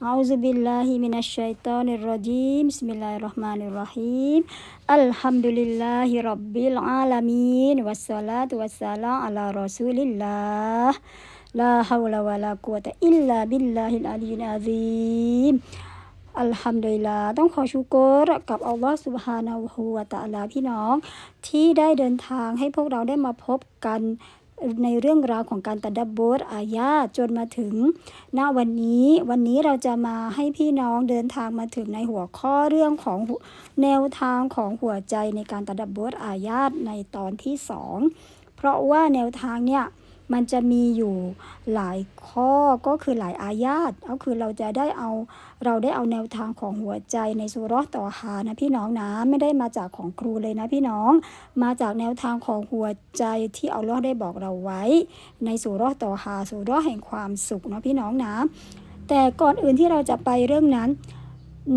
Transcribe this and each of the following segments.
أعوذ بالله من الشيطان الرجيم بسم الله الرحمن الرحيم الحمد لله رب العالمين والصلاة والسلام على رسول الله لا حول ولا قوة إلا بالله العلي العظيم อัลฮัมดุลิลลาต้องขอชูกรกับอัลลอฮฺสุบฮานาหูวะตะลาพี่น้อง ที่ได้เดินทางให้พวกเราได้มาพบกัน ในเรื่องราวของการตัดดับบสอาญาจนมาถึง ณวันนี้วันนี้เราจะมาให้พี่น้องเดินทางมาถึงในหัวข้อเรื่องของแนวทางของหัวใจในการตัดดับบสอาญาในตอนที่สองเพราะว่าแนวทางเนี่ย มันจะมีอยู่หลายข้อก็คือหลายอายาตก็คือเราจะได้เอาเราได้เอาแนวทางของหัวใจในสุรต่อหานะพี่น้องนะไม่ได้มาจากของครูเลยนะพี่น้อง มาจากแนวทางของหัวใจที่เอาล้อได้บอกเราไว้ ในสุรต่อหาสุรแห่งความสุขนะพี่น้องนะ แต่ก่อนอื่นที่เราจะไปเรื่องนั้น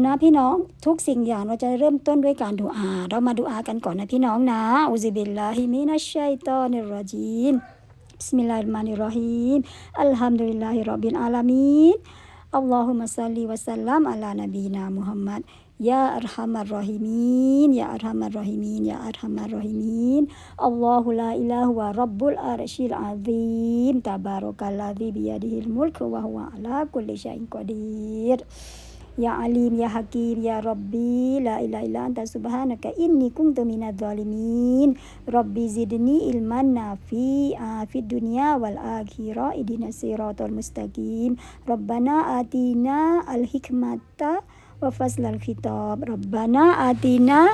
นะพี่น้องทุกสิ่งอย่างเราจะเริ่มต้นด้วยการดูอา เรามาดูอากันก่อนนะพี่น้องนะอุซิบิลลาฮิมินัชชัยตอนิรรจีม بسم الله الرحمن الرحيم الحمد لله رب العالمين اللهم صل وسلم على نبينا محمد يا أرحم الراحمين يا أرحم الراحمين يا أرحم الراحمين الله لا إله هو رب العرش العظيم تبارك الذي بيده الملك وهو على كل شيء قدير Ya alim ya hakim ya rabbi la ilaha illa anta subhanaka inni kuntu minadz zalimin. Rabbi zidni ilman nafi'a fid dunya wal akhirah idina siratal mustaqim. Rabbana atina al hikmata wa faslal khitab. Rabbana atina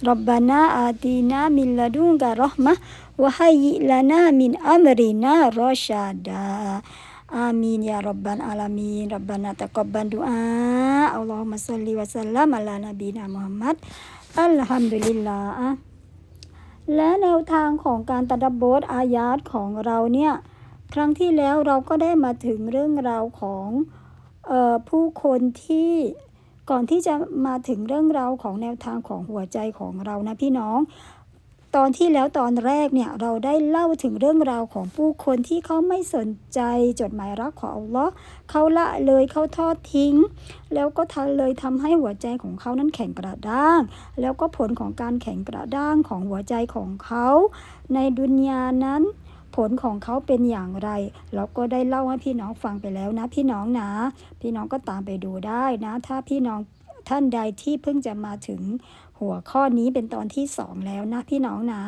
Rabbana atina min ladunka rahmah wa hayyi lana min amrina rasyada. Amin ya rabbal alamin. Rabbana taqabbal du'a. Allahumma salli wa sallam ala nabina Muhammad. อัลฮัมดุลิลลาห์และแนวทางของการตัดบทอายาตของเราเนี่ย ครั้งที่แล้วเราก็ได้มาถึงเรื่องราวของออผู้คนที่ก่อนที่จะมาถึงเรื่องราวของแนวทางของหัวใจของเรานะพี่น้อง ตอนที่แล้วตอนแรกเนี่ยเราได้เล่าถึงเรื่องราวของผู้คนที่เขาไม่สนใจจดหมายรักของอัลลอฮ์เขาละเลยเขาทอดทิ้ง แล้วก็ทันเลยทำให้หัวใจของเขานั้นแข็งกระด้าง แล้วก็ผลของการแข็งกระด้างของหัวใจของเขา ในดุนยานั้นผลของเขาเป็นอย่างไร เราก็ได้เล่าให้พี่น้องฟังไปแล้วนะ พี่น้องนะ พี่น้องก็ตามไปดูได้นะ ถ้าพี่น้องท่านใดที่เพิ่งจะมาถึง หัวข้อนี้เป็นตอนที่สองแล้วนะพี่น้องนะ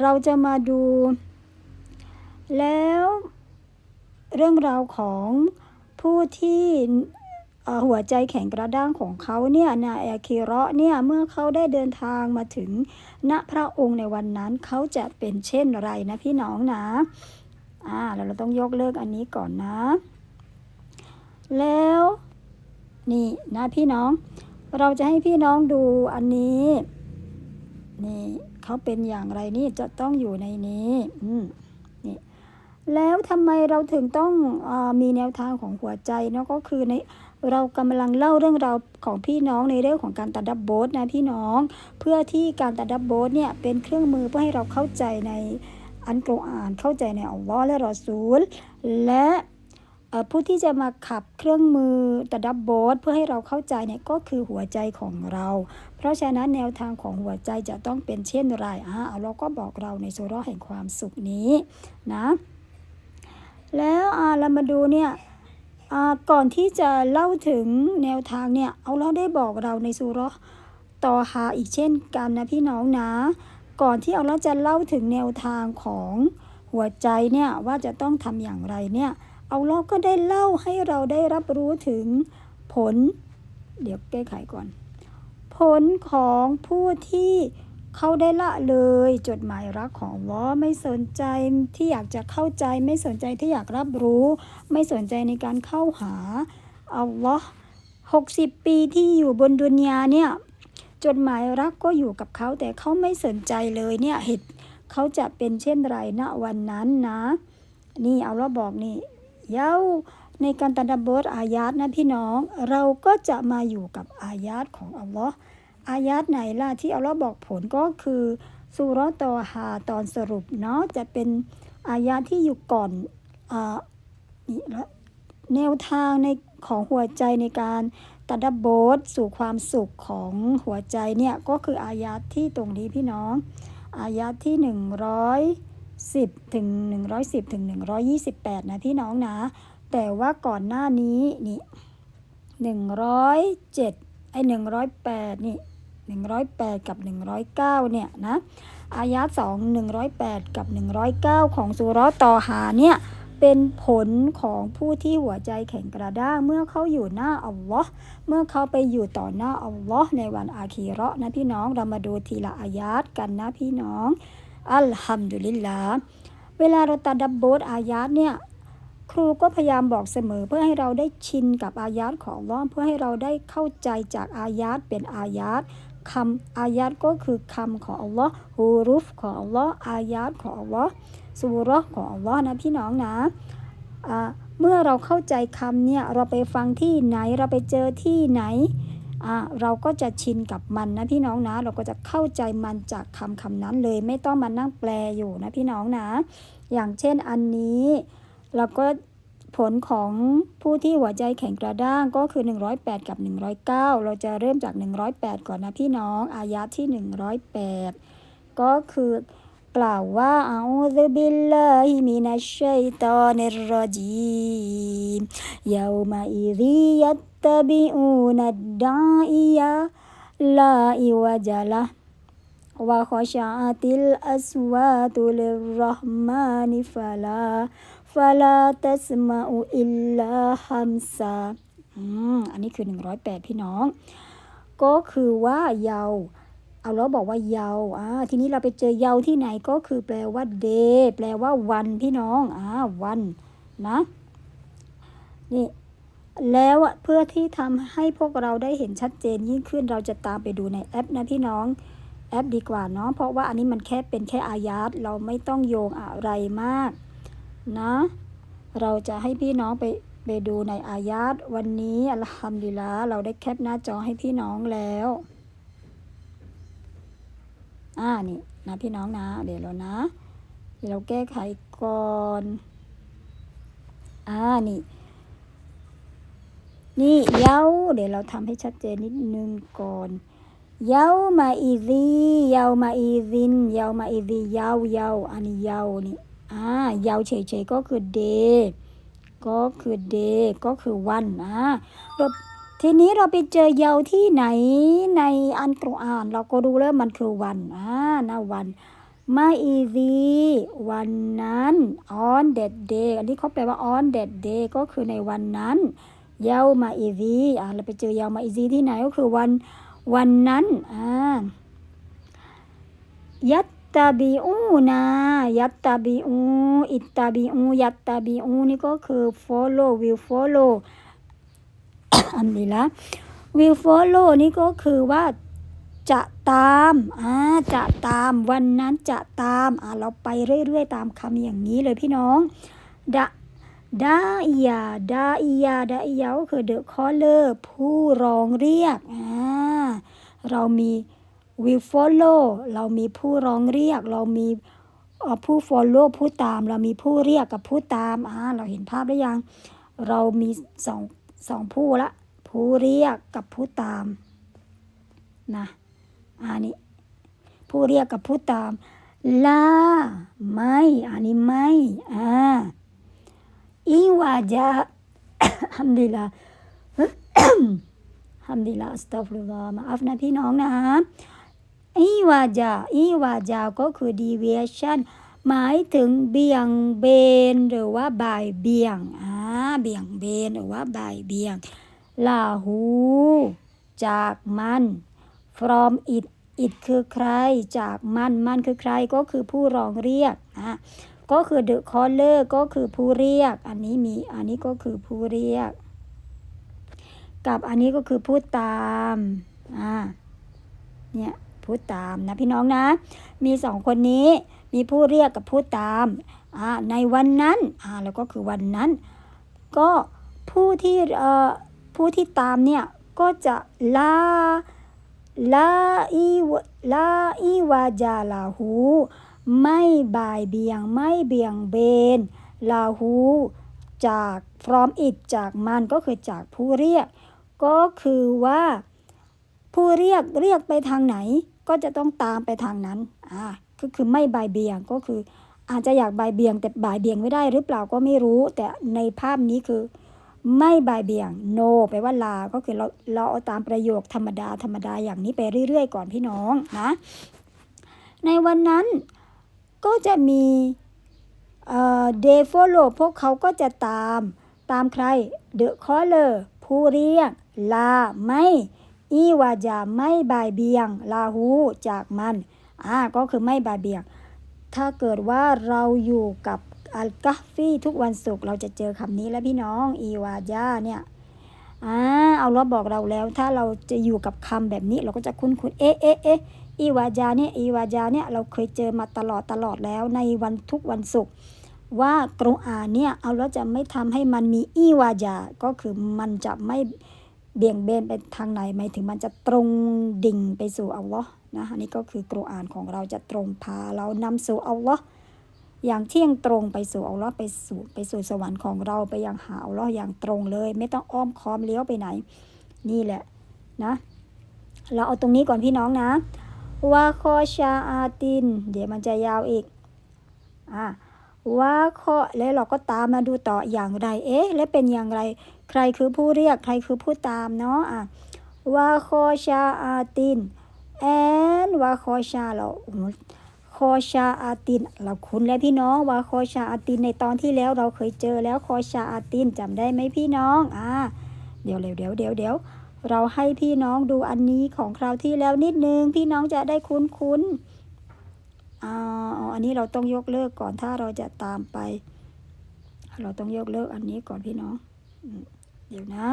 เราจะมาดู แล้วเรื่องราวของผู้ที่หัวใจแข็งกระด้างของเขาเนี่ยนาแอคิระเนี่ยเมื่อเขาได้เดินทางมาถึงณพระองค์ในวันนั้นเขาจะเป็นเช่นไรนะพี่น้องนะอ่าเราต้องยกเลิกอันนี้ก่อนนะ แล้วนี่นะพี่น้อง เราจะให้พี่น้องดูอันนี้นี่เขาเป็นอย่างไรนี่จะต้องอยู่ในนี้อืมนี่แล้วทำไมเราถึงต้องอมีแนวทางของหัวใจเนาะก็คือในเรากำลังเล่าเรื่องราวของพี่น้องในเรื่องของการตัดดับโบสนะพี่น้อง เพื่อที่การตัดดับโบสเนี่ยเป็นเครื่องมือเพื่อให้เราเข้าใจในอันกรอ่านเข้าใจในอัลลอฮ์และรอซูลและ ผู้ที่จะมาขับเครื่องมือตะดับโบสเพื่อให้เราเข้าใจเนี่ยก็คือหัวใจของเรา เพราะฉะนั้นแนวทางของหัวใจจะต้องเป็นเช่นไรอะเราก็บอกเราในโซโลแห่งความสุขนี้นะแล้วเรามาดูเนี่ยก่อนที่จะเล่าถึงแนวทางเนี่ยเอาเราได้บอกเราในสุรต่อหาอีกเช่นกันนะพี่น้องนะ ก่อนที่เอาเราจะเล่าถึงแนวทางของหัวใจเนี่ยว่าจะต้องทำอย่างไรเนี่ย เอาล้อก็ได้เล่าให้เราได้รับรู้ถึงผล เดี๋ยวแก้ไขก่อน ผลของผู้ที่เขาได้ละเลยจดหมายรักของวอไม่สนใจที่อยากจะเข้าใจไม่สนใจที่อยากรับรู้ ไม่สนใจในการเข้าหาอัลลอฮ์หกสิบปีที่อยู่บนดุนยาเนี่ยจดหมายรักก็อยู่กับเขาแต่เขาไม่สนใจเลยเนี่ยเหตุเขาจะเป็นเช่นไรณวันนั้นนะ นี่เอาเราบอกนี่ เย้า ในการตัดบทอายาตนะพี่น้อง เราก็จะมาอยู่กับอายาตของอัลลอฮ์อายาตไหนล่ะที่อัลลอฮ์บอกผลก็คือสุรตอฮาตอนสรุปเนาะจะเป็นอายาตที่อยู่ก่อนอ่านี่ละแนวทางในของหัวใจในการตัดดับโบสสู่ความสุขของหัวใจเนี่ยก็คืออายาตที่ตรงนี้พี่น้อง อายาตที่หนึ่งร้อย 110ถึง110ถึง128 นะพี่น้องนะ แต่ว่าก่อนหน้านี้นี่107ไอ้108 นี่ 108 กับ 109 เนี่ยนะ อายาต2 108 กับ 109 ของสุรต่อหาเนี่ย เป็นผลของผู้ที่หัวใจแข็งกระด้างเมื่อเขาอยู่หน้าอัลลอฮ์เมื่อเขาไปอยู่ต่อหน้าอัลลอฮ์ในวันอาคีเราะนะพี่น้องเรามาดูทีละอายาตกันนะพี่น้อง อัลฮัมดุลิลลาห์เวลาเราตัดดับโบทอายาตเนี่ยครูก็พยายามบอกเสมอเพื่อให้เราได้ชินกับอายาตของลลอฮ์เพื่อให้เราได้เข้าใจจากอายาตเป็นอายาตคำอายาตก็คือคำของอัลลอฮ์ฮูรุฟของอัลลอฮ์อายาตของอัลลอฮ์สุเราะห์ของอัลลอฮ์นะพี่น้องนะอ่าเมื่อเราเข้าใจคำเนี่ยเราไปฟังที่ไหนเราไปเจอที่ไหน เราก็จะชินกับมันนะพี่น้องนะ เราก็จะเข้าใจมันจากคำคำนั้นเลย ไม่ต้องมานั่งแปลอยู่นะพี่น้องนะ อย่างเช่นอันนี้เราก็ผลของผู้ที่หัวใจแข็งกระด้างก็คือ 108 กับ 109 เราจะเริ่มจาก 108 ก่อนนะพี่น้อง อายะที่ 108 ก็คือ กล่าวว่าอาซุบิลลาฮิมินัชชัยตอนิรรจีมยาวมาอิริยัตตบิอูนัดดาอิยาลาอิวะจัละวะขชาติลอัสวาตุลิรรห์มานิฟลาฟลาตัสมาอุอิลลาฮัมซาอันนี้คือ 108 พี่น้อง ก็คือว่าเยาว เอาเราบอกว่าเยาอ่าทีนี้เราไปเจอเยาที่ไหนก็คือแปลว่า day แปลว่าวันพี่น้องอ่าวันนะนี่แล้วเพื่อที่ทำให้พวกเราได้เห็นชัดเจนยิ่งขึ้นเราจะตามไปดูในแอปนะพี่น้องแอปดีกว่าเนาะเพราะว่าอันนี้มันแค่เป็นแค่อายาตเราไม่ต้องโยงอะไรมากนะ เราจะให้พี่น้องไปไปดูในอายาตวันนี้อัลฮัมดุลิลละเราได้แคปหน้าจอให้พี่น้องแล้ว อ่านี่นะพี่น้องนะ เดี๋ยวเรานะเดี๋ยวเราแก้ไขก่อนอ่านี่ นี่เย้าเดี๋ยวเราทำให้ชัดเจนนิดนึงก่อนเย้ามาอีซีเย้ามาอีซินเย้ามาอีซีเย้าเย้าอันนี้เย้านี่อ่าเย้าเฉยๆก็คือเดก็คือเดก็คือวันนะ ทีนี้เราไปเจอเยาที่ไหนในอันกุรอาน เราก็รู้แล้วมันคือวันอ่านะวันมาอีซีวันนั้น on that day อันนี้เขาแปลว่า on that day ก็คือในวันนั้น เยามาอีซีอ่าเราไปเจอเยามาอีซีที่ไหนก็คือวันวันนั้นอ่ายัตตาบีอูนายัตตาบีอูอิตตาบีอูยัตตาบีอูนี่ก็คือ follow will follow อันนี้ละ will follow นี่ก็คือว่าจะตามอ่าจะตามวันนั้นจะตามอ่าเราไปเรื่อยๆ ตามคำอย่างนี้เลยพี่น้องดะดาอียาดาอียาดาอียาก็คือ the caller ผู้ร้องเรียกอ่าเรามี will follow เรามีผู้ร้องเรียก เรามีผู้ follow ผู้ตาม เรามีผู้เรียกกับผู้ตามอ่าเราเห็นภาพหรือยัง เรามีสอง สองผู้ละ ผู้เรียกกับผู้ตามนะอันนี้ ผู้เรียกกับผู้ตามลาไม่อันนี้ไม่อ่าอิวาจาฮัมดิลลาฮัมดิลลาอัสตัฟรุลลอฮ์มาอัฟนะพี่น้องนะอีวาจาอีวาจาก็คือ deviation หมายถึงเบี่ยงเบนหรือว่าบ่ายเบี่ยง อ่า เบี่ยงเบนหรือว่าบ่ายเบี่ยงลาหู จากมัน from it it คือใคร จากมันมันคือใครก็คือผู้ร้องเรียกอะก็คือ the caller ก็คือผู้เรียก อันนี้มีอันนี้ก็คือผู้เรียก กับอันนี้ก็คือผู้ตามอ่าเนี่ยผู้ตามนะพี่น้องนะ มีสองคนนี้มีผู้เรียกกับผู้ตามอ่าในวันนั้นอ่าแล้วก็คือวันนั้น ก็ผู้ที่เอ่อผู้ที่ตามเนี่ย ก็จะลาลาอีลาอีวาจาลาหู ไม่บ่ายเบียงไม่เบี่ยงเบน ลาหู จาก from it จากมันก็คือจากผู้เรียก ก็คือว่า ผู้เรียกเรียกไปทางไหน ก็จะต้องตามไปทางนั้นอ่าก็คือไม่บายเบียงก็คือ อาจจะอยากบายเบี่ยง แต่บายเบี่ยงไม่ได้หรือเปล่าก็ไม่รู้ แต่ในภาพนี้คือไม่บายเบี่ยง no แปลว่าลา ก็คือเราเราเอาตามประโยคธรรมดาธรรมดาอย่างนี้ไปเรื่อย ๆ ก่อนพี่น้องนะ ในวันนั้นก็จะมีเอ่อ they follow พวกเขาก็จะตามตามใคร the caller ผู้เรียก ลาไม่อีวาจาไม่บายเบียง ลาหูจากมันอ่าก็คือไม่บายเบียง ถ้าเกิดว่าเราอยู่กับอัลกัฟฟี่ทุกวันศุกร์เราจะเจอคำนี้แล้วพี่น้องอีวาจาเนี่ยอ่าเอาล้อบอกเราแล้ว ถ้าเราจะอยู่กับคำแบบนี้เราก็จะคุ้นคุ้นเอ๊ะเอ๊ะเอ๊ะอีวาจาเนี่ยอีวาจาเนี่ยเราเคยเจอมาตลอดตลอดแล้วในวันทุกวันศุกร์ว่ากรุอานเนี่ยเอาแล้วจะไม่ทำให้มันมีอีวาจาก็คือมันจะไม่เบี่ยงเบนไปทางไหนหมายถึงมันจะตรงดิ่งไปสู่อัลลอฮ์ นะอันนี้ก็คือกรุอานของเราจะตรงพาเรานำสู่อัลลอฮ์อย่างเที่ยงตรงไปสู่อัลลอฮ์ไปสู่ไปสู่สวรรค์ของเราไปยังหาอัลลอฮ์อย่างตรงเลย ไม่ต้องอ้อมค้อมเลี้ยวไปไหน นี่แหละนะ เราเอาตรงนี้ก่อนพี่น้องนะวาคอชาอาติน เดี๋ยวมันจะยาวอีกอ่าว่าเคาะแล้วเราก็ตามมาดูต่ออย่างไร เอ๊ะ และเป็นอย่างไร ใครคือผู้เรียก ใครคือผู้ตามเนาะอะว่าคอชาอาติน แอนว่าคอชาเราโอ้โหคอชาอาติน เราคุ้นแล้วพี่น้องว่าคอชาอาตินในตอนที่แล้วเราเคยเจอแล้วคอชาอาตินจำได้ไหมพี่น้องอ่าเดี๋ยวเดี๋ยวเดี๋ยวเดี๋ยวเดี๋ยวเราให้พี่น้องดูอันนี้ของคราวที่แล้วนิดนึง พี่น้องจะได้คุ้นคุ้นอ่าอ๋ออันนี้เราต้องยกเลิกก่อนถ้าเราจะตามไป เราต้องยกเลิกอันนี้ก่อนพี่น้อง เดี๋ยวนะ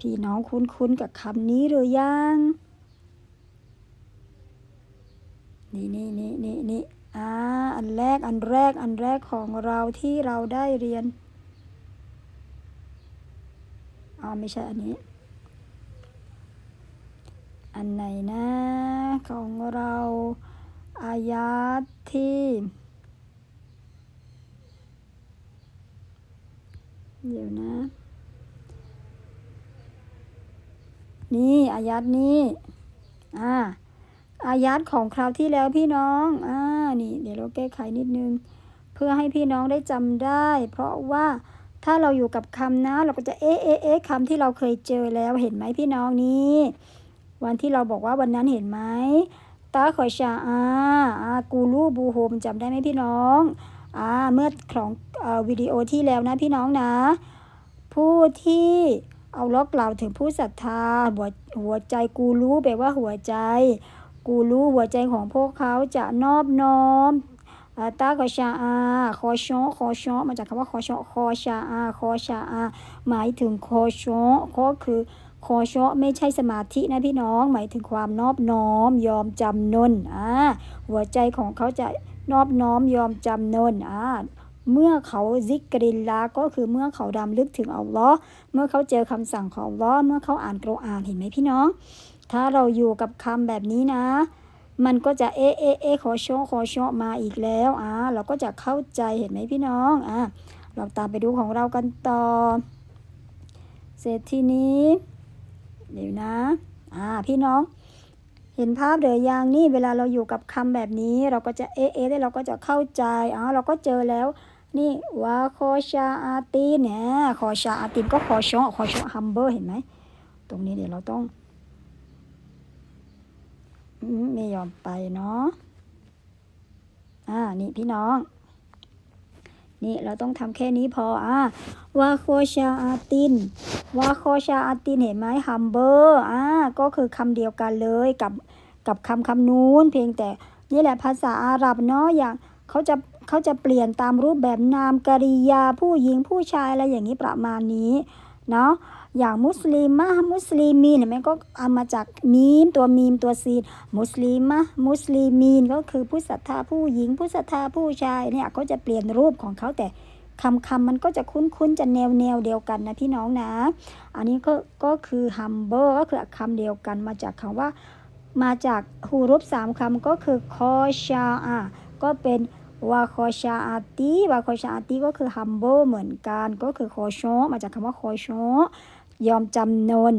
พี่น้องคุ้นๆกับคำนี้หรือยัง นี่นี่นี่นี่นี่อ่าอันแรกอันแรกอันแรกของเราที่เราได้เรียนอ๋อไม่ใช่อันนี้ อันไหนนะ ของเราอายาตที่เดี๋ยวนะ นี่อายัดนี้อ่า อายัดของคราวที่แล้วพี่น้อง อ่า นี่ เดี๋ยวเราแก้ไขนิดนึง เพื่อให้พี่น้องได้จำได้ เพราะว่าถ้าเราอยู่กับคำนะ เราก็จะเอ๊ะเอ๊ะเอ๊ะคำที่เราเคยเจอแล้วเห็นไหมพี่น้องนี่วันที่เราบอกว่าวันนั้นเห็นไหมตาขอยชาอาอากูรูบูโฮมจำได้ไหมพี่น้องอ่าเมื่อของอวิดีโอที่แล้วนะพี่น้องนะ ผู้ที่เอาล็อกกล่าถึงผู้ศรัทธาหัวหัวใจกูรู้แปลว่าหัวใจ กูรู้หัวใจของพวกเขาจะนอบน้อมอ่าตาขอชาอาคอชอคอชอมาจากคำว่าคอชอคอชาอาคอชาอาหมายถึงคอชอก็คือคอชอไม่ใช่สมาธินะพี่น้อง หมายถึงความนอบน้อมยอมจำนนอ่าหัวใจของเขาจะนอบน้อมยอมจำนนอ่าเมื่อเขาซิกรินลาก็คือเมื่อเขาดำลึกถึงอัลลอฮ์เมื่อเขาเจอคำสั่งของอัลลอฮ์เมื่อเขาอ่านกรอานเห็นไหมพี่น้อง ถ้าเราอยู่กับคำแบบนี้นะ มันก็จะเอะเอะเอะขอชอขอชอมาอีกแล้วอ่าเราก็จะเข้าใจเห็นไหมพี่น้องอ่าเราตามไปดูของเรากันต่อ เสร็จทีนี้เดี๋ยวนะ อ่า พี่น้อง เห็นภาพเดือยังนี่เวลาเราอยู่กับคำแบบนี้ เราก็จะเอ๊ะเอ๊ะแล้วเราก็จะเข้าใจอ๋อเราก็เจอแล้ว นี่วาโคชาอาตีนเนี่ยคอชาอาตีนก็คอชอคอชอฮัมเบอร์เห็นไหม ตรงนี้เดี๋ยวเราต้อง ไม่ยอมไปเนาะ อ่า นี่พี่น้อง นี่เราต้องทำแค่นี้พอ อ่าวาโคชาอาตินวาโคชาอาตินเห็นไหมฮัมเบอร์ อ่า ก็คือคำเดียวกันเลยกับกับคำคำนู้น เพียงแต่นี่แหละภาษาอาหรับเนาะ อย่างเขาจะเขาจะเปลี่ยนตามรูปแบบนามกริยาผู้หญิงผู้ชายอะไรอย่างนี้ประมาณนี้ เนาะ อย่างมุสลิมะมุสลิมีนเห็นไหมก็เอามาจากมีมตัวมีมตัวซีนมุสลิมะมุสลิมีนก็คือผู้ศรัทธาผู้หญิง ผู้ศรัทธาผู้ชายเนี่ยก็จะเปลี่ยนรูปของเขาแต่คำคำมันก็จะคุ้นๆจะแนวแนวเดียวกันนะพี่น้องนะ อันนี้ก็ก็คือ humble ก็คือคำเดียวกันมาจากคำว่า มาจากฮูรุปสามคำก็คือคอชาอาก็เป็นวาคอชาอาตีวาคอชาอาตีก็คือ humble เหมือนกัน ก็คือคอชอมาจากคำว่าคอชอ ยอมจำนน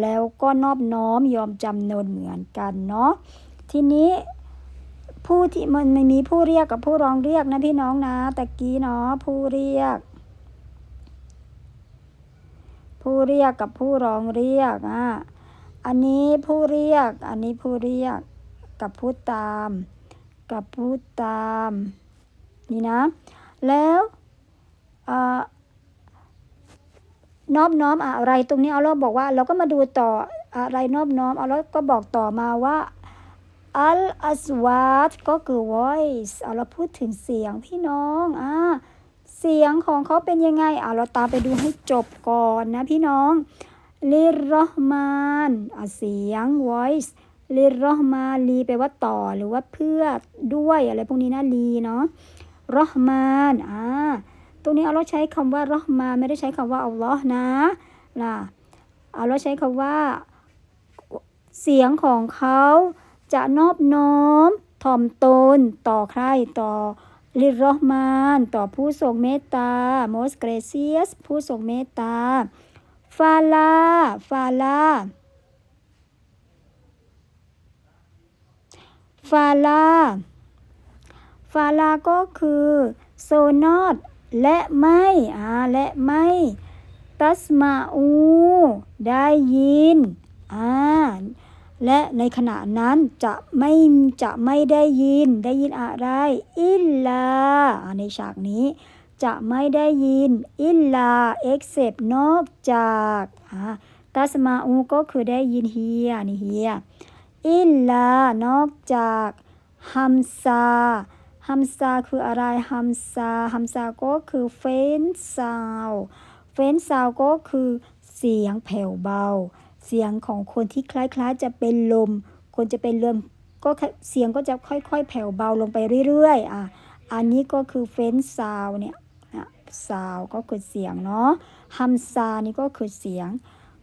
แล้วก็นอบน้อมยอมจำนนเหมือนกันเนาะทีนี้ผู้ที่มันไม่มีผู้เรียกกับผู้ร้องเรียกนะพี่น้องนะตะกี้เนาะผู้เรียก ผู้เรียกกับผู้ร้องเรียกอะอันนี้ผู้เรียก อันนี้ผู้เรียกกับผู้ตาม กับผู้ตาม นี่นะ แล้ว นอบน้อมอะไรตรงนี้เอาเราบอกว่า เราก็มาดูต่ออะไรนอบน้อมเอาเราก็บอกต่อมาว่าอัลอัสวาตก็คือ voice เอาเราพูดถึงเสียงพี่น้องอ่าเสียงของเขาเป็นยังไงเอาเราตามไปดูให้จบก่อนนะพี่น้องลิรอห์มานเสียง voice ลิรอห์มานลีแปลว่าต่อหรือว่าเพื่อด้วยอะไรพวกนี้นะลีเนาะรอห์มานอ่า ตรงนี้เอาเราใช้คำว่ารอห์มาไม่ได้ใช้คำว่าอัลลอฮ์นะนะเอาเราใช้คำว่าเสียงของเขาจะนอบน้อมถ่อมตนต่อใครต่อลิรอห์มาน ต่อผู้ทรงเมตตา most gracious ผู้ทรงเมตตา ฟาลา ฟาลา ฟาลา ฟาลาก็คือ โซนอด และไม่อ่าและไม่ ตัสมาอู ได้ยินอ่าและในขณะนั้นจะไม่จะไม่ได้ยินได้ยินอะไร อิลลาในฉากนี้ จะไม่ได้ยิน อิลลา except นอกจากตัสมาอูก็คือได้ยินเฮียนี่เฮียอิลลานอกจากฮัมซา ฮัมซาคืออะไรฮัมซาฮัมซาก็คือเฟนซาวเฟนซาวก็คือเสียงแผ่วเบา เสียงของคนที่คล้ายๆ จะเป็นลม คนจะเป็นลมก็เสียงก็จะค่อยๆ แผ่วเบาลงไปเรื่อยๆอะอันนี้ก็คือเฟนซาวเนี่ยซาวก็คือเสียงเนาะฮัมซานี่ก็คือเสียง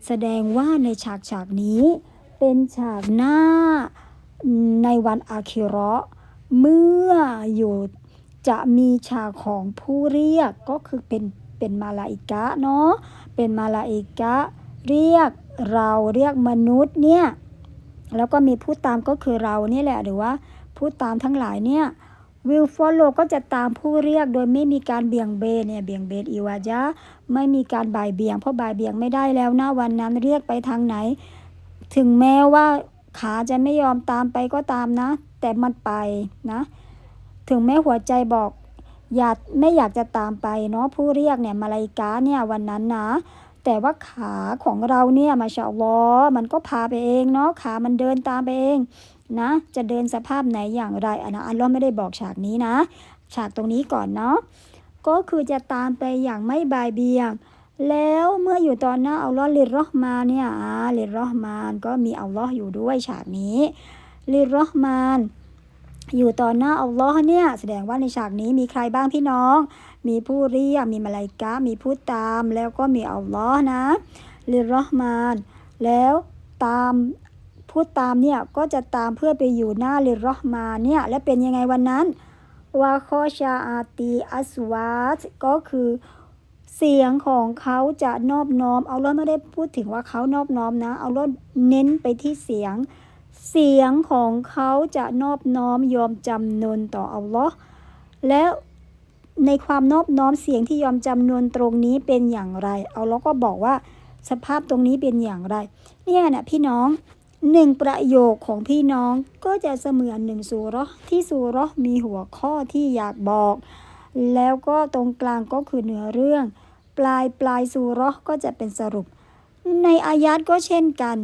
แสดงว่าในฉากฉากนี้ เป็นฉากหน้าในวันอาคิรอ เมื่ออยู่จะมีฉากของผู้เรียกก็คือเป็นเป็นมาลาอิกะเนาะเป็นมาลาอิกะเรียกเราเรียกมนุษย์เนี่ยแล้วก็มีผู้ตามก็คือเราเนี่ยแหละหรือว่าผู้ตามทั้งหลายเนี่ยวิลฟอลโลก็จะตามผู้เรียกโดยไม่มีการเบี่ยงเบนเนี่ยเบี่ยงเบนอีวาจาไม่มีการบ่ายเบี่ยงเพราะบ่ายเบี่ยงไม่ได้แล้วนะวันนั้นเรียกไปทางไหน ถึงแม้ว่าขาจะไม่ยอมตามไปก็ตามนะ แต่มันไปนะ ถึงแม้หัวใจบอกอยากไม่อยากจะตามไปเนาะผู้เรียกเนี่ยมาลายกาเนี่ยวันนั้นนะ แต่ว่าขาของเราเนี่ยมาชาลอมันก็พาไปเองเนาะขามันเดินตามไปเองนะ จะเดินสภาพไหนอย่างไรอันนะอัลลอฮ์ไม่ได้บอกฉากนี้นะ ฉากตรงนี้ก่อนเนาะก็คือจะตามไปอย่างไม่บายเบียง แล้วเมื่ออยู่ตอนหน้าอัลลอฮ์ลิรอห์มาเนี่ยอ่าลิรอห์มานก็มีอัลลอฮ์อยู่ด้วยฉากนี้ ลิรอห์มานอยู่ต่อหน้าอัลลอฮ์เนี่ยแสดงว่าในฉากนี้มีใครบ้างพี่น้อง มีผู้เรียกมีมาลายกามีผู้ตาม แล้วก็มีอัลลอฮ์นะลิรอห์มาน แล้วตามพูดตามเนี่ยก็จะตามเพื่อไปอยู่หน้าลิรอห์มาเนี่ยและเป็นยังไงวันนั้นวาคอชาอาตีอัสวาตก็คือเสียงของเขาจะนอบน้อมเอาเราไม่ได้พูดถึงว่าเขานอบน้อมนะ เอาเราเน้นไปที่เสียง เสียงของเขาจะนอบน้อมยอมจำนนต่ออัลลอฮ์แล้วในความนอบน้อมเสียงที่ยอมจำนวนตรงนี้เป็นอย่างไร เอาเราก็บอกว่าสภาพตรงนี้เป็นอย่างไร เนี่ยนะพี่น้องหนึ่งประโยคของพี่น้องก็จะเสมือนหนึ่งสูรอที่สูรอมีหัวข้อที่อยากบอก แล้วก็ตรงกลางก็คือเนื้อเรื่อง ปลายปลายสูรอก็จะเป็นสรุป ในอายัดก็เช่นกัน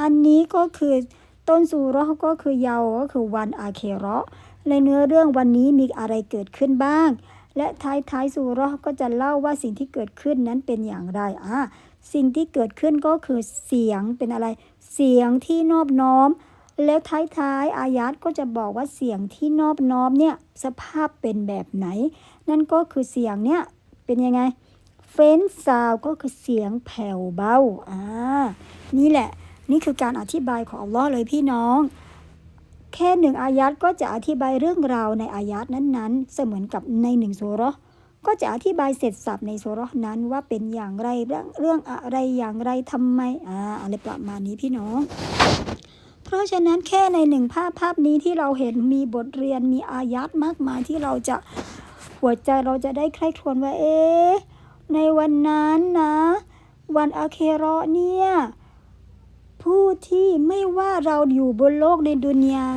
อันนี้ก็คือ ต้นสูรอก็คือเยาวก็คือวันอาเครอในเนื้อเรื่องวันนี้มีอะไรเกิดขึ้นบ้าง และท้ายท้ายสูรอก็จะเล่าว่าสิ่งที่เกิดขึ้นนั้นเป็นอย่างไรอะสิ่งที่เกิดขึ้นก็คือเสียงเป็นอะไร เสียงที่นอบน้อม แล้วท้ายๆอายัดก็จะบอกว่าเสียงที่นอบน้อมเนี่ยสภาพเป็นแบบไหน นั่นก็คือเสียงเนี่ยเป็นยังไงเฟ้นซาวก็คือเสียงแผ่วเบาอ่านี่แหละ นี่คือการอธิบายของอัลลอฮ์เลยพี่น้อง แค่หนึ่งอายัดก็จะอธิบายเรื่องราวในอายัดนั้นๆ เสมือนกับในหนึ่งสุเรก็จะอธิบายเสร็จสับในสุเรนั้นว่าเป็นอย่างไรเรื่องเรื่องอะไรอย่างไรทำไมอ่าอะไรประมาณนี้พี่น้อง เพราะฉะนั้นแค่ในหนึ่งภาพภาพนี้ที่เราเห็นมีบทเรียนมีอายัดมากมายที่เราจะหัวใจเราจะได้ใคร่ครวญว่าเอ๊ในวันนั้นนะ วันอาเคราะเนี่ย ผู้ที่ไม่ว่าเราอยู่บนโลกในดุนยา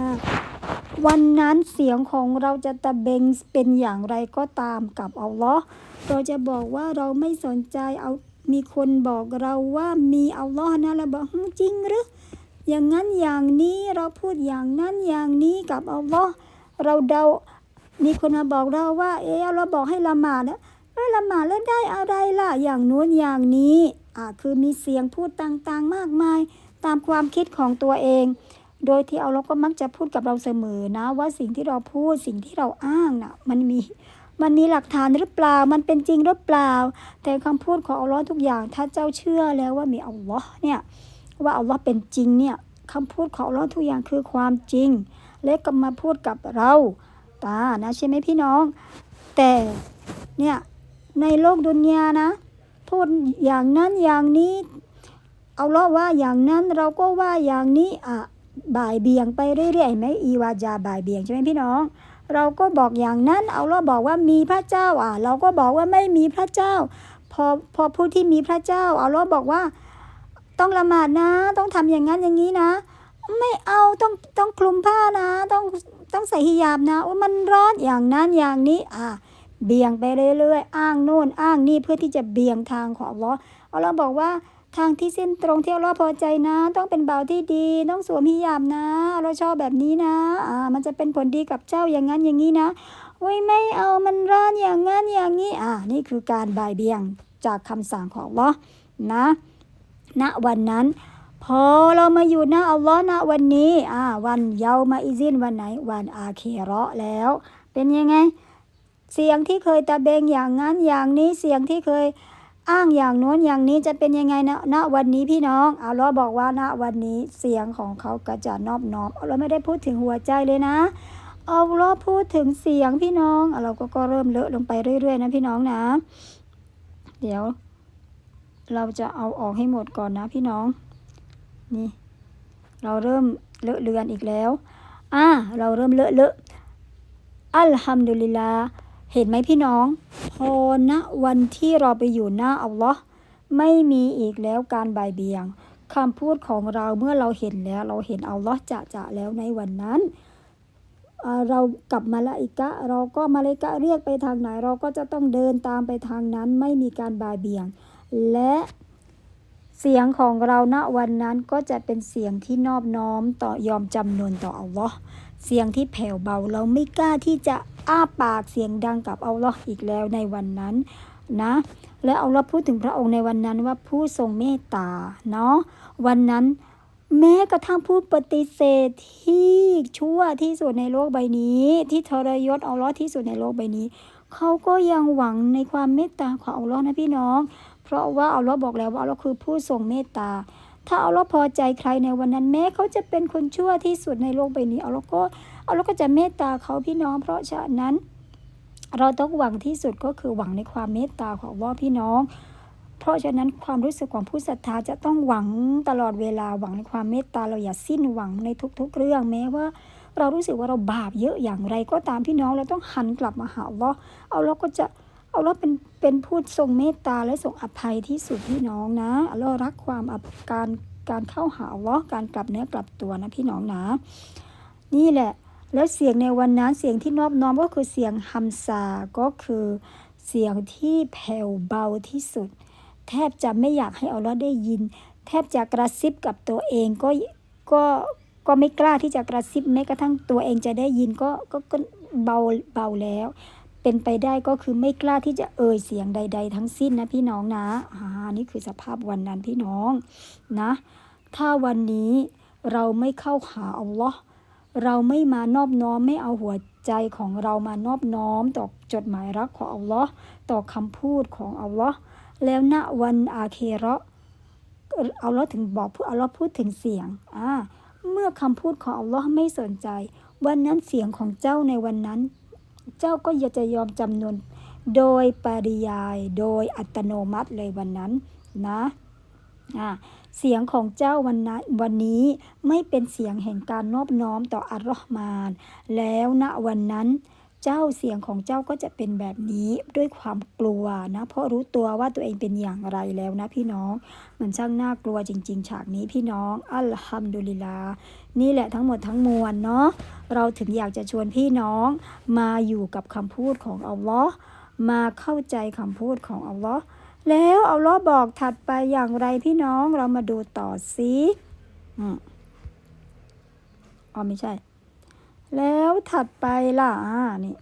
วันนั้นเสียงของเราจะตะเบงเป็นอย่างไรก็ตามกับอัลลอฮ์เราจะบอกว่าเราไม่สนใจเอามีคนบอกเราว่ามีอัลลอฮ์นะเราบอกจริงหรืออย่างนั้นอย่างนี้เราพูดอย่างนั้นอย่างนี้กับอัลลอฮ์เราเดา มีคนมาบอกเราว่า เออเราบอกให้ละหมาดนะเออละหมาดแล้วได้อะไรล่ะอย่างนู้นอย่างนี้อ่าคือมีเสียงพูดต่างๆมากมาย ตามความคิดของตัวเอง โดยที่เอาเราก็มักจะพูดกับเราเสมอนะ ว่าสิ่งที่เราพูดสิ่งที่เราอ้างน่ะมันมีมันมีหลักฐานหรือเปล่า มันเป็นจริงหรือเปล่า แต่คำพูดของอัลลอฮ์ทุกอย่าง ถ้าเจ้าเชื่อแล้วว่ามีอัลลอฮ์เนี่ย ว่าอัลลอฮ์เป็นจริงเนี่ยคำพูดของอัลลอฮ์ทุกอย่างคือความจริง และก็มาพูดกับเราตานะใช่ไหมพี่น้อง แต่เนี่ยในโลกดุนยานะ พูดอย่างนั้นอย่างนี้ เอาเลาะว่าอย่างนั้นเราก็ว่าอย่างนี้อะบ่ายเบี่ยงไปเรื่อยๆไหมอีวาจาบ่ายเบี่ยงใช่ไหมพี่น้อง เราก็บอกอย่างนั้นเอาเลาะบอกว่ามีพระเจ้าอะ เราก็บอกว่าไม่มีพระเจ้า พอพอผู้ที่มีพระเจ้า เอาเลาะบอกว่า ต้องละหมาดนะ ต้องทำอย่างนั้นอย่างนี้นะ ไม่เอาต้องต้องคลุมผ้านะ ต้องต้องใส่ฮิญาบนะโอ้มันร้อนอย่างนั้นอย่างนี้อะเบี่ยงไปเรื่อยๆอ้างโน่นอ้างนี่เพื่อที่จะเบี่ยงทางของอัลลอฮ์อัลลอฮ์บอกว่า ทางที่เส้นตรงเที่อัลลอฮ์พอใจนะ ต้องเป็นบ่าวที่ดี ต้องสวมฮิญาบนะ เราชอบแบบนี้นะอ่ามันจะเป็นผลดีกับเจ้าอย่างนั้นอย่างนี้นะโอ้ยไม่เอามันร้อนอย่างนั้นอย่างนี้อ่านี่คือการบ่ายเบี่ยงจากคำสั่งของลลอนะณวันนั้น พอเรามาอยู่หน้าอัลลอฮ์ณวันนี้อ่าวันเยามาอิซินวันไหนวันอาเคเราะแล้ว เป็นยังไง เสียงที่เคยตะเบงอย่างนั้นอย่างนี้เสียงที่เคย อ้างอย่างโน้นอย่างนี้จะเป็นยังไงนะณวันนี้พี่น้องอัลลอฮ์บอกว่าณวันนี้เสียงของเขาก็จะนอบน้อมเราไม่ได้พูดถึงหัวใจเลยนะอัลลอฮ์พูดถึงเสียงพี่น้องเราก็ก็เริ่มเลอะลงไปเรื่อย ๆ นะพี่น้องนะ เดี๋ยว เราจะเอาออกให้หมดก่อนนะพี่น้อง นี่ เราเริ่มเลอะเลือนอีกแล้วอ่าเราเริ่มเลอะเลอะอัลฮัมดุลิลลาห์ เห็นไหมพี่น้อง พอณวันที่เราไปอยู่หน้าอัลลอฮ์ไม่มีอีกแล้วการบ่ายเบียงคำพูดของเราเมื่อเราเห็นแล้ว เราเห็นอัลลอฮ์จะจะแล้วในวันนั้นเรากับมาลาอิกะ เราก็มาลาอิกะเรียกไปทางไหน เราก็จะต้องเดินตามไปทางนั้นไม่มีการบ่ายเบี่ยง และเสียงของเราณวันนั้นก็จะเป็นเสียงที่นอบน้อมต่อยอมจำนนต่ออัลลอฮ์ เสียงที่แผ่วเบาเราไม่กล้าที่จะอ้าปากเสียงดังกับอัลลอฮ์อีกแล้วในวันนั้นนะ และอัลลอฮ์พูดถึงพระองค์ในวันนั้นว่าผู้ทรงเมตตาเนาะวันนั้นแม้กระทั่งผู้ปฏิเสธที่ชั่วที่สุดในโลกใบนี้ ที่ทรยศอัลลอฮ์ที่สุดในโลกใบนี้ เขาก็ยังหวังในความเมตตาของอัลลอฮ์นะพี่น้อง เพราะว่าอัลลอฮ์บอกแล้วว่าอัลลอฮ์คือผู้ทรงเมตตา ถ้าอัลลอฮ์พอใจใครในวันนั้นแม้เขาจะเป็นคนชั่วที่สุดในโลกใบนี้อัลลอฮ์ก็อัลลอฮ์ก็จะเมตตาเขาพี่น้อง เพราะฉะนั้น เราต้องหวังที่สุดก็คือหวังในความเมตตาของอัลลอฮ์พี่น้อง เพราะฉะนั้นความรู้สึกของผู้ศรัทธาจะต้องหวังตลอดเวลาหวังในความเมตตาเราอย่าสิ้นหวังในทุก ๆ เรื่องแม้ว่าเรารู้สึกว่าเราบาปเยอะอย่างไรก็ตามพี่น้องเราต้องหันกลับมาหาอัลลอฮ์อัลลอฮ์ก็จะ อัลลอฮ์เป็นเป็นผู้ทรงเมตตาและทรงอภัยที่สุดพี่น้องนะอัลลอฮ์รักความอับการการเข้าหาอัลลอฮ์การกลับเนื้อกลับตัวนะพี่น้องนะ นี่แหละแล้วเสียงในวันนั้นเสียงที่นอบน้อมก็คือเสียงฮัมซาก็คือเสียงที่แผ่วเบาที่สุด แทบจะไม่อยากให้อัลลอฮ์ได้ยิน แทบจะกระซิบกับตัวเองก็ก็ก็ไม่กล้าที่จะกระซิบแม้กระทั่งตัวเองจะได้ยินก็ก็ก็เบาเบาแล้ว เป็นไปได้ก็คือไม่กล้าที่จะเอ่ยเสียงใด ๆ ทั้งสิ้นนะพี่น้องนะอ่านี่คือสภาพวันนั้นพี่น้องนะ ถ้าวันนี้เราไม่เข้าหาอัลลอฮ์เราไม่มานอบน้อมไม่เอาหัวใจของเรามานอบน้อมต่อจดหมายรักของอัลลอฮ์ต่อคำพูดของอัลลอฮ์แล้วณวันอาเคเราะอัลลอฮ์ถึงบอกพูดอัลลอฮ์พูดถึงเสียงอ่าเมื่อคำพูดของอัลลอฮ์ไม่สนใจ วันนั้นเสียงของเจ้าในวันนั้น เจ้าก็จะยอมจำนวนโดยปริยายโดยอัตโนมัติเลยวันนั้นนะเสียงของเจ้าวันนั้นวันนี้ไม่เป็นเสียงแห่งการนอบน้อมต่ออัลลอฮ์มาน แล้วณวันนั้น เจ้าเสียงของเจ้าก็จะเป็นแบบนี้ด้วยความกลัวนะ เพราะรู้ตัวว่าตัวเองเป็นอย่างไรแล้วนะพี่น้อง มันช่างน่ากลัวจริง ๆ ฉากนี้พี่น้อง อัลฮัมดุลิลลาห์ นี่แหละทั้งหมดทั้งมวลเนาะเราถึงอยากจะชวนพี่น้องมาอยู่กับคำพูดของอัลลอฮ์มาเข้าใจคำพูดของอัลลอฮ์แล้วอัลลอฮ์บอกถัดไปอย่างไรพี่น้องเรามาดูต่อสิอืมอ๋อไม่ใช่ แล้วถัดไปล่ะอ่านี่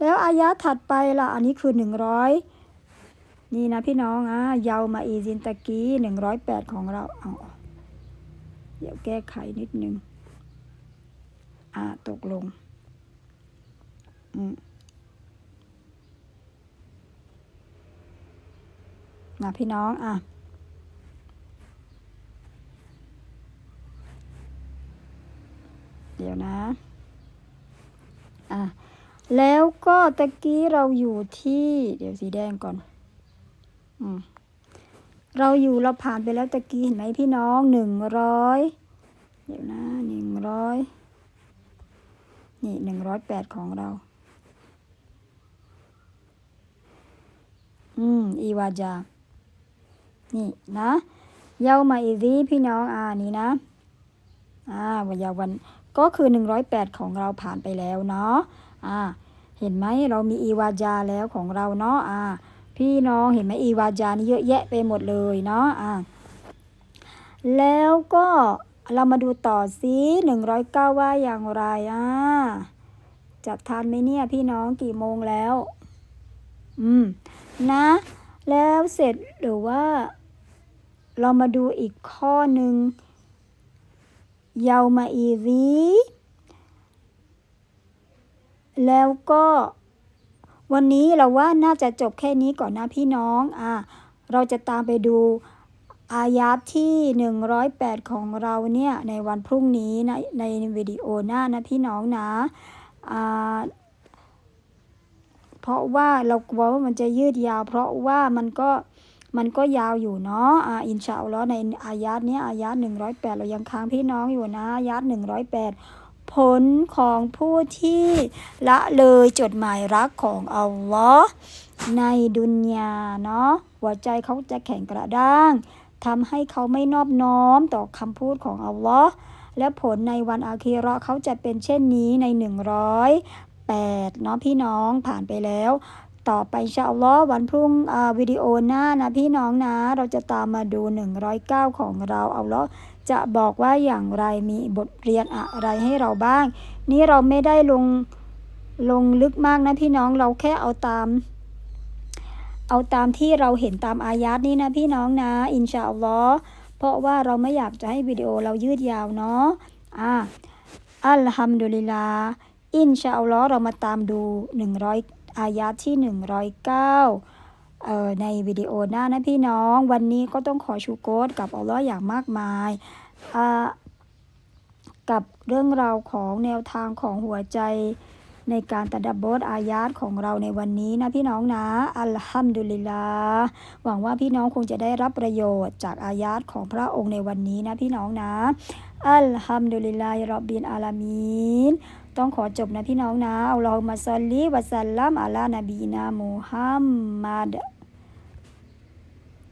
แล้วอายะถัดไปล่ะ อันนี้คือหนึ่งร้อยนี่นะพี่น้องอะเยาวมาอีซินตะกี้หนึ่งร้อยแปดของเราเอา เดี๋ยวแก้ไขนิดนึง อ่าตกลง อืมนะพี่น้อง อะ เดี๋ยวนะ อะ แล้วก็ตะกี้เราอยู่ที่ เดี๋ยวสีแดงก่อน อืม เราอยู่เราผ่านไปแล้วตะกี้เห็นไหมพี่น้องหนึ่งร้อยเดี๋ยวนะหนึ่งร้อยนี่หนึ่งร้อยแปดของเรา อืม อีวาจา นี่นะเยามาอีซีพี่น้องอ่านี่นะ อ่าวันยาวันก็คือหนึ่งร้อยแปดของเราผ่านไปแล้วเนาะ อ่า เห็นไหมเรามีอีวาจาแล้วของเราเนาะ อ่า พี่น้องเห็นไหมอีวาจานี่เยอะแยะไปหมดเลยเนาะอ่าแล้วก็เรามาดูต่อซิหนึ่งร้อยเก้าว่าอย่างไรอ่าจัดทานไหมเนี่ยพี่น้องกี่โมงแล้ว อืม นะ แล้วเสร็จหรือว่า เรามาดูอีกข้อหนึ่งเยามาอีรีแล้วก็ วันนี้เราว่าน่าจะจบแค่นี้ก่อนนะพี่น้องอ่าเราจะตามไปดูอายาทที่หนึ่งร้อยแปดของเราเนี่ยในวันพรุ่งนี้นะในวิดีโอหน้านะพี่น้องนะอ่าเพราะว่าเรากลัวว่ามันจะยืดยาว เพราะว่ามันก็มันก็ยาวอยู่เนาะอ่าอินชาอัลลอฮ์ในอายาตเนี้ยอายาตหนึ่งร้อยแปดเรายังค้างพี่น้องอยู่นะอายาตหนึ่งร้อยแปด ผลของผู้ที่ละเลยจดหมายรักของอัลลอฮ์ในดุนยาเนาะหัวใจเขาจะแข็งกระด้างทำให้เขาไม่นอบน้อมต่อคำพูดของอัลลอฮ์และผลในวันอาคีราะห์เขาจะเป็นเช่นนี้ในหนึ่งร้อยแปดเนาะพี่น้องผ่านไปแล้ว ต่อไปชาอัลลอฮ์วันพรุ่งวิดีโอหน้านะพี่น้องนะ เราจะตามมาดู 109 ของเราอัลลอฮ์ จะบอกว่าอย่างไรมีบทเรียนอะไรให้เราบ้าง นี่เราไม่ได้ลงลงลึกมากนะพี่น้องเราแค่เอาตาม เอาตามที่เราเห็นตามอายาตนี้นะพี่น้องนะ อินชาอัลลอฮ์เพราะว่าเราไม่อยากจะให้วิดีโอเรายืดยาวเนาะอ่าอัลฮัมดุลิลลาอินชาอัลลอฮ์เรามาตามดู 100 อายาตที่ 109 เอ่อในวิดีโอหน้านะพี่น้อง วันนี้ก็ต้องขอชูโกรกับอัลลอฮ์อย่างมากมายอ่ากับเรื่องราวของแนวทางของหัวใจในการตัดดับบทอายาตของเราในวันนี้นะพี่น้องนะ อัลฮัมดุลิลลาห์หวังว่าพี่น้องคงจะได้รับประโยชน์จากอายาตของพระองค์ในวันนี้นะพี่น้องนะ อัลฮัมดุลิลลาฮิรอบบินอาลามีนต้องขอจบนะพี่น้องนะอัลอฮุมะซอลลีวะซัลลัมอะลลานบีนามุฮัมมัด